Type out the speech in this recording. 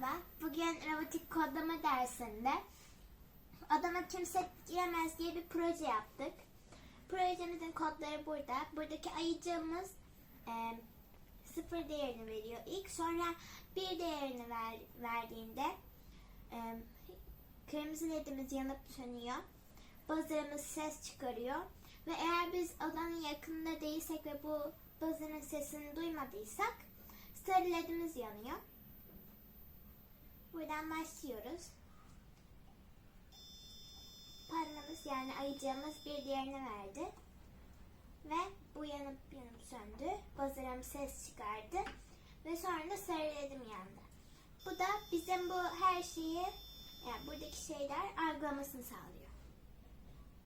Merhaba. Bugün robotik kodlama dersinde adama kimse giremez diye bir proje yaptık. Projemizin kodları burada. Buradaki ayıcığımız e, sıfır değerini veriyor. İlk sonra bir değerini ver, verdiğinde e, kırmızı ledimiz yanıp sönüyor. Buzzer'ımız ses çıkarıyor. Ve eğer biz odanın yakınında değilsek ve bu buzzer'ın sesini duymadıysak sarı ledimiz yanıyor. Buradan başlıyoruz. Parmağımız yani ayıcığımız bir diğerini verdi. Ve bu yanıp yanıp söndü. Buzzer'ım ses çıkardı. Ve sonra da sarı ledim yandı. Bu da bizim bu her şeyi yani buradaki şeyler algılamasını sağlıyor.